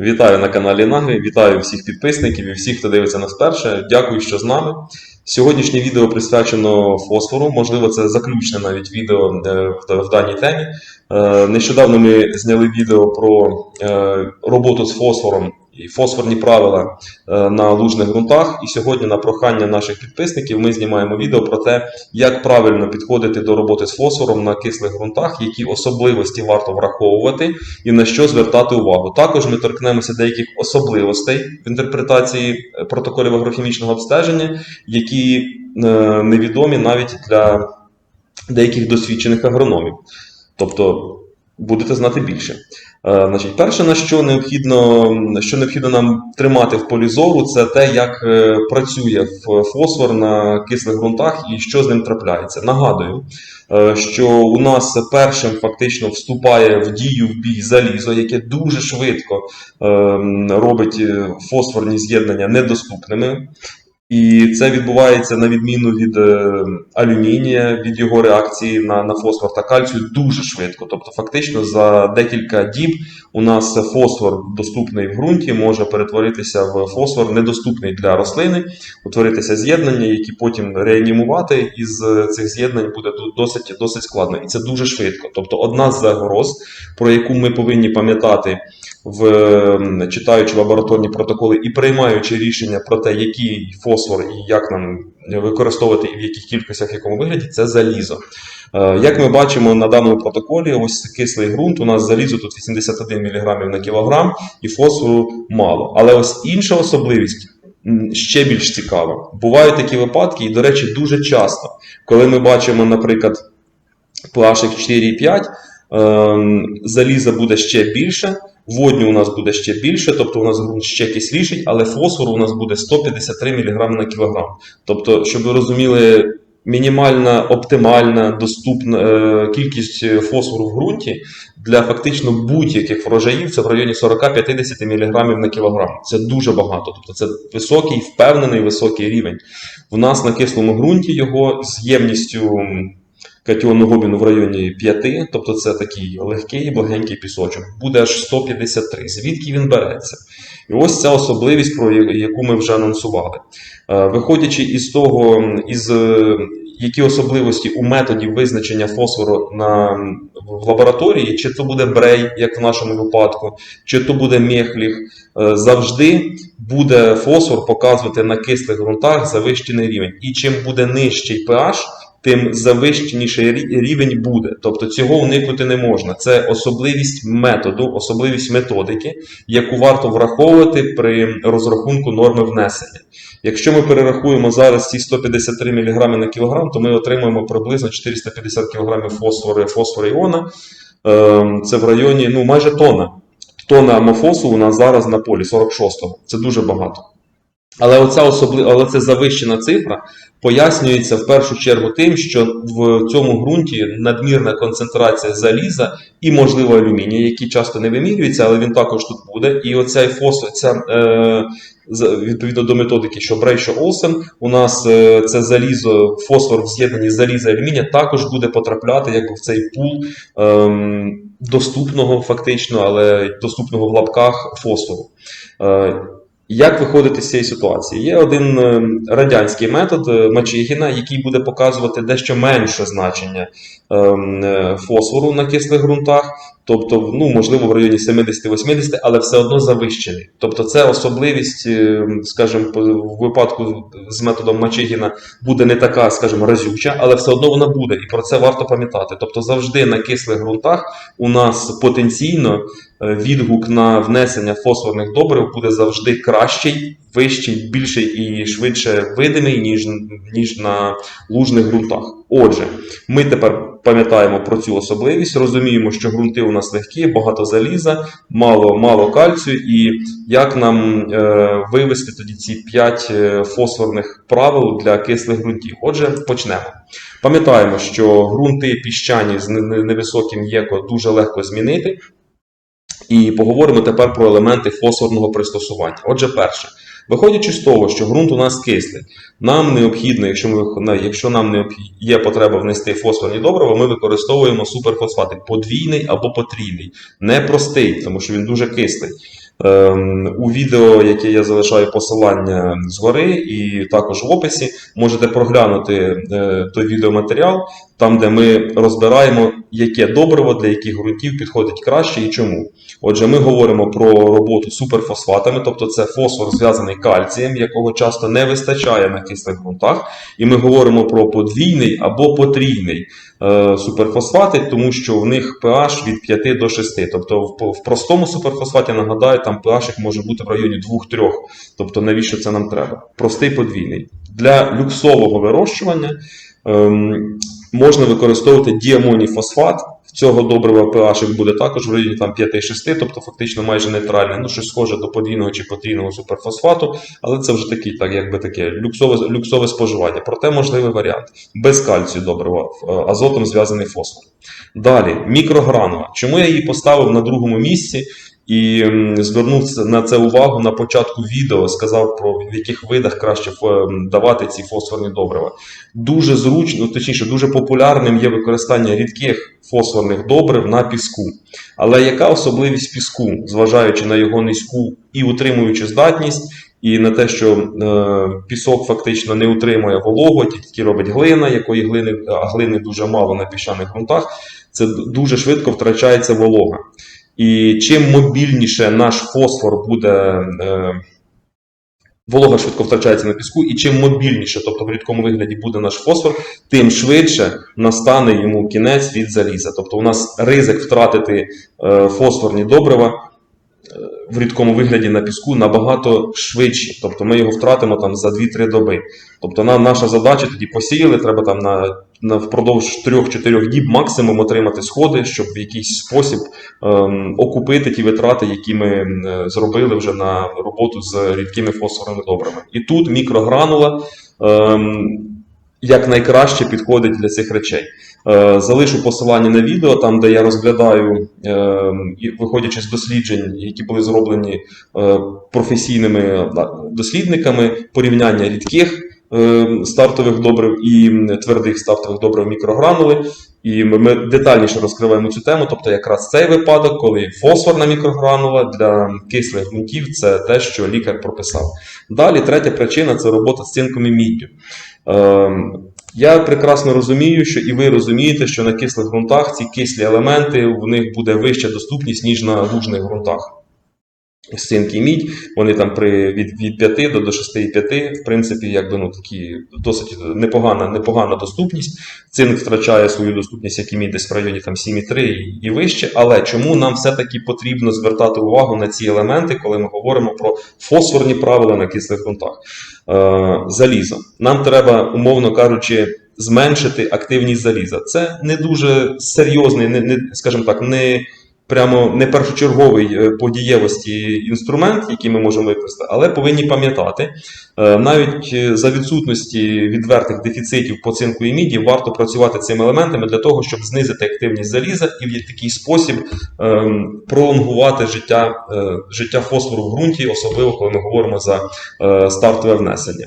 Вітаю на каналі Нагрі, вітаю всіх підписників і всіх, хто дивиться нас вперше. Дякую, що з нами. Сьогоднішнє відео присвячено фосфору. Можливо, це заключне навіть відео е, в, в даній темі. Е, Нещодавно ми зняли відео про е, роботу з фосфором і фосфорні правила е, на лужних ґрунтах. І сьогодні, на прохання наших підписників, ми знімаємо відео про те, як правильно підходити до роботи з фосфором на кислих ґрунтах, які особливості варто враховувати і на що звертати увагу. Також ми торкнемося деяких особливостей в інтерпретації е, протоколів агрохімічного обстеження, які е, невідомі навіть для деяких досвідчених агрономів. Тобто будете знати більше. Е, Значить, перше, на що необхідно, що необхідно нам тримати в полі зору, це те, як е, працює фосфор на кислих ґрунтах і що з ним трапляється. Нагадую, е, що у нас першим фактично вступає в дію в бій залізо, яке дуже швидко е, робить фосфорні з'єднання недоступними. І це відбувається на відміну від е, алюмінія, від його реакції на, на фосфор та кальцію дуже швидко. Тобто, фактично за декілька діб у нас фосфор, доступний в ґрунті, може перетворитися в фосфор недоступний для рослини, утворитися з'єднання, які потім реанімувати із е, цих з'єднань буде досить, досить складно. І це дуже швидко. Тобто, одна з загроз, про яку ми повинні пам'ятати в читаючи лабораторні протоколи і приймаючи рішення про те, який фосфор і як нам використовувати і в яких кількостях, в якому вигляді, це залізо. Е, Як ми бачимо на даному протоколі, ось кислий ґрунт, у нас залізо тут 81 мг на кілограм і фосфору мало. Але ось інша особливість. Ще більш цікава. Бувають такі випадки, і, до речі, дуже часто, коли ми бачимо, наприклад, pH 4,5, ем, заліза буде ще більше, водню у нас буде ще більше, тобто у нас ґрунт ще кисліший, але фосфору у нас буде 153 мг на кілограм. Тобто, щоб ви розуміли, мінімальна, оптимальна, доступна е, кількість фосфору в ґрунті для фактично будь-яких врожаїв це в районі 40-50 мг на кілограм. Це дуже багато. Тобто це високий, впевнений високий рівень. У нас на кислому ґрунті його з ємністю м, катіонного обміну в районі 5, тобто це такий легкий, благенький пісочок, буде аж 153. Звідки він береться? І ось ця особливість, про яку ми вже анонсували. Е, Виходячи із того, із е, які особливості у методі визначення фосфору на, в лабораторії, чи то буде брей, як в нашому випадку, чи то буде мехліх, е, завжди буде фосфор показувати на кислих ґрунтах завищений рівень. І чим буде нижчий pH, тим завищеніший рівень буде. Тобто цього уникнути не можна. Це особливість методу, особливість методики, яку варто враховувати при розрахунку норми внесення. Якщо ми перерахуємо зараз ці 153 мг на кілограм, то ми отримаємо приблизно 450 кг фосфору, фосфору іона. Ем, Це в районі ну, майже тонна. Тонна амофосу у нас зараз на полі 46-го. Це дуже багато. Але оця особли... але це завищена цифра пояснюється в першу чергу тим, що в цьому ґрунті надмірна концентрація заліза і, можливо, алюмінія, які часто не вимірюються, але він також тут буде. І оця фосфор, ця, е, відповідно до методики, що Брей, що Олсен, у нас е, це залізо, фосфор в з'єднанні заліза і алюмінія також буде потрапляти якби в цей пул ем, доступного фактично, але доступного в лапках фосфору. Е, як виходити з цієї ситуації? Є один е, радянський метод Мачігіна, Мачигіна, який буде показувати дещо менше значення е, фосфору на кислих ґрунтах, тобто, ну, можливо, в районі 70-80, але все одно завищений. Тобто, це особливість, е, скажімо, в випадку з методом Мачигіна буде не така, скажімо, разюча, але все одно вона буде, і про це варто пам'ятати. Тобто, завжди на кислих ґрунтах у нас потенційно е, відгук на внесення фосфорних добрив буде завжди кращий, вищий, більший і швидше видимий, ніж, ніж на лужних ґрунтах. Отже, ми тепер пам'ятаємо про цю особливість, розуміємо, що ґрунти у нас легкі, багато заліза, мало, мало кальцію, і як нам е, вивести тоді ці 5 фосфорних правил для кислих ґрунтів. Отже, почнемо. Пам'ятаємо, що ґрунти піщані з не- не- невисоким ЄКО дуже легко змінити. І поговоримо тепер про елементи фосфорного пристосування. Отже, перше, виходячи з того, що ґрунт у нас кислий, нам необхідно, якщо, ми, якщо нам є потреба внести фосфорні добрива, ми використовуємо суперфосфати подвійний або потрійний, не простий, тому що він дуже кислий. Ем, У відео, яке я залишаю посилання згори, і також в описі, можете проглянути е, той відеоматеріал, там, де ми розбираємо, яке добриво для яких ґрунтів підходить краще і чому. Отже, ми говоримо про роботу з суперфосфатами, тобто це фосфор зв'язаний кальцієм, якого часто не вистачає на кислих ґрунтах. І ми говоримо про подвійний або потрійний е, суперфосфати, тому що в них pH від 5 до 6. Тобто в, в простому суперфосфаті, нагадаю, там pH може бути в районі 2-3. Тобто навіщо це нам треба? Простий подвійний. Для люксового вирощування ем, можна використовувати діамоній фосфат. Цього добрива pH буде також в районі там 5-6, тобто фактично майже нейтральне, ну щось схоже до подвійного чи потрійного суперфосфату, але це вже такий, так якби таке люксове, люксове споживання. Проте можливий варіант. Без кальцію добрива, е, азотом зв'язаний фосфор. Далі, мікрогранула. Чому я її поставив на другому місці? І звернув на це увагу на початку відео, сказав про в яких видах краще давати ці фосфорні добрива. Дуже зручно, точніше, дуже популярним є використання рідких фосфорних добрив на піску. Але яка особливість піску, зважаючи на його низьку і утримуючи здатність, і на те, що е, пісок фактично не утримує вологу, тільки робить глина, якої глини, а глини дуже мало на піщаних ґрунтах, це дуже швидко втрачається волога. І чим мобільніше наш фосфор буде. Е, Волога швидко втрачається на піску, і чим мобільніше, тобто в рідкому вигляді буде наш фосфор, тим швидше настане йому кінець від заліза. Тобто у нас ризик втратити е, фосфорні добрива е, в рідкому вигляді на піску набагато швидше. Тобто ми його втратимо там за 2-3 доби. Тобто нам наша задача тоді посіяли, треба там на, на впродовж 3-4 діб максимум отримати сходи, щоб в якийсь спосіб ем, окупити ті витрати, які ми зробили вже на роботу з рідкими фосфорними добрами. І тут мікрогранула ем, як найкраще підходить для цих речей. Е, залишу посилання на відео, там де я розглядаю, ем, виходячи з досліджень, які були зроблені е, професійними дослідниками, порівняння рідких стартових добрив і твердих стартових добрив мікрогранули. І ми- ми детальніше розкриваємо цю тему. Тобто, якраз цей випадок, коли фосфорна мікрогранула для кислих ґрунтів, це те, що лікар прописав. Далі, третя причина це робота з цинком і міддю. Ем, я прекрасно розумію, що і ви розумієте, що на кислих ґрунтах ці кислі елементи в них буде вища доступність, ніж на лужних ґрунтах. Цинк і мідь, вони там при від, від 5 до, до 6,5, в принципі, якби ну такі досить непогана, непогана доступність. Цинк втрачає свою доступність, як і мідь десь в районі там 7,3 і, і вище. Але чому нам все-таки потрібно звертати увагу на ці елементи, коли ми говоримо про фосфорні правила на кислих ґрунтах? Е, залізо. Нам треба, умовно кажучи, зменшити активність заліза. Це не дуже серйозний, не, не скажімо так, не прямо не першочерговий е, по дієвості інструмент, який ми можемо використати, але повинні пам'ятати, е, навіть е, за відсутності відвертих дефіцитів по цинку і міді, варто працювати цими елементами для того, щоб знизити активність заліза і в такий спосіб ем, пролонгувати життя, життя фосфору в ґрунті, особливо коли ми говоримо за стартове внесення.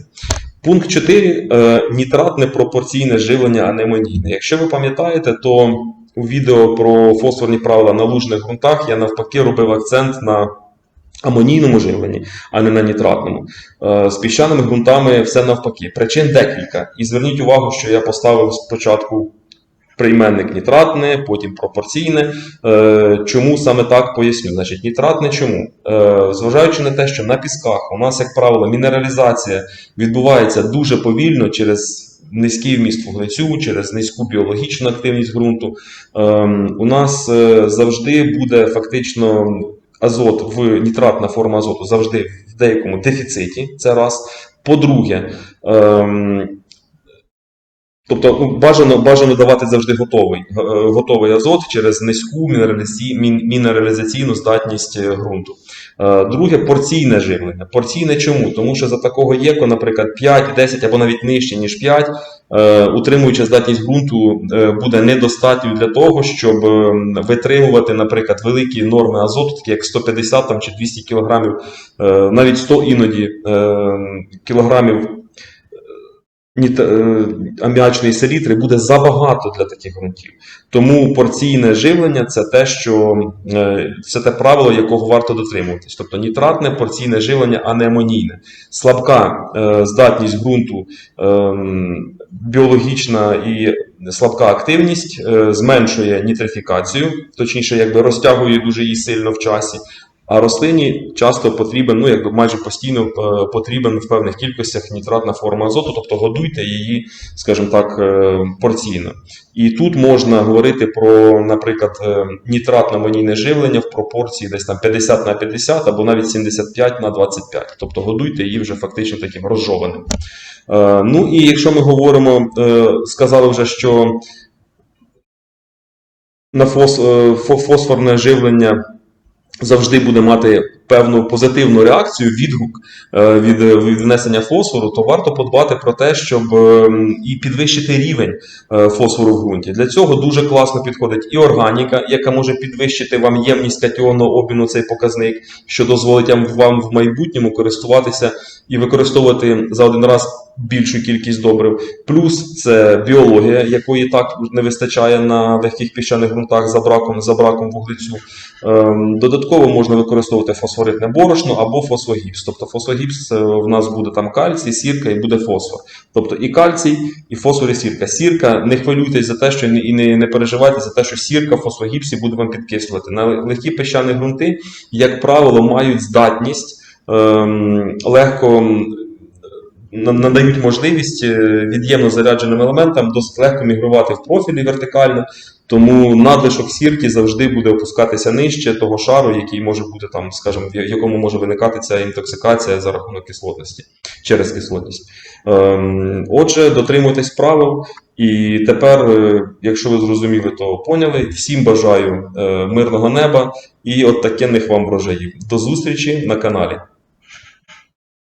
Пункт 4. Е, нітратне пропорційне живлення анемонійне. Якщо ви пам'ятаєте, то у відео про фосфорні правила на лужних ґрунтах я навпаки робив акцент на амонійному живленні, а не на нітратному. Е, З піщаними ґрунтами все навпаки. Причин декілька. І зверніть увагу, що я поставив спочатку прийменник нітратне, потім пропорційне. Е, Чому саме так поясню? Значить, нітратне чому? Е, Зважаючи на те, що на пісках у нас, як правило, мінералізація відбувається дуже повільно через низький вміст вуглецю, через низьку біологічну активність ґрунту. Ем, У нас е, завжди буде фактично азот в нітратна форма азоту завжди в деякому дефіциті. Це раз. По-друге, ем, Тобто ну, бажано, бажано давати завжди готовий, е, готовий азот через низьку мінералізаційну здатність е, ґрунту. Е, Друге порційне живлення. Порційне чому? Тому що за такого єко, наприклад, 5, 10 або навіть нижче, ніж 5, е, утримуюча здатність ґрунту буде недостатньою для того, щоб витримувати, наприклад, великі норми азоту, такі як 150 там, чи 200 кілограмів, е, навіть 100 іноді кілограмів аміачної селітри буде забагато для таких ґрунтів. Тому порційне живлення це те, що е, це те правило, якого варто дотримуватись. Тобто нітратне порційне живлення, а не амонійне. Слабка е, здатність ґрунту, біологічна і слабка активність е, зменшує нітрифікацію, точніше, якби розтягує дуже її сильно в часі. А рослині часто потрібен, ну якби майже постійно е, потрібен в певних кількостях нітратна форма азоту, тобто годуйте її, скажімо так, е, порційно. І тут можна говорити про, наприклад, е, нітратно-амонійне живлення в пропорції десь там 50 на 50 або навіть 75 на 25. Тобто годуйте її вже фактично таким розжованим. Ну і якщо ми говоримо, сказали вже, що на фос, фосфорне живлення завжди буде мати певну позитивну реакцію, відгук е, від, від внесення фосфору, то варто подбати про те, щоб е, і підвищити рівень е, фосфору в ґрунті. Для цього дуже класно підходить і органіка, яка може підвищити вам ємність катіонного обміну, цей показник, що дозволить вам- в майбутньому користуватися і використовувати за один раз більшу кількість добрив. Плюс це біологія, якої так не вистачає на легких піщаних ґрунтах за браком, за браком вуглецю. Ем, Додатково можна використовувати фосфоритне борошно або фосфогіпс. Тобто фосфогіпс е, в нас буде там кальцій, сірка і буде фосфор. Тобто і кальцій, і фосфор, і сірка. Сірка, не хвилюйтесь за те, що і не, не переживайте за те, що сірка в фосфогіпсі буде вам підкислювати. На легкі піщані ґрунти, як правило, мають здатність ем, легко надають можливість е, від'ємно зарядженим елементам досить легко мігрувати в профілі вертикально, тому надлишок сірки завжди буде опускатися нижче того шару, який може бути там, скажімо, в якому може виникати ця інтоксикація за рахунок кислотності через кислотність. Ем, Отже, дотримуйтесь правил. І тепер, е, якщо ви зрозуміли, то поняли. Всім бажаю е, мирного неба і от таких вам врожаїв. До зустрічі на каналі.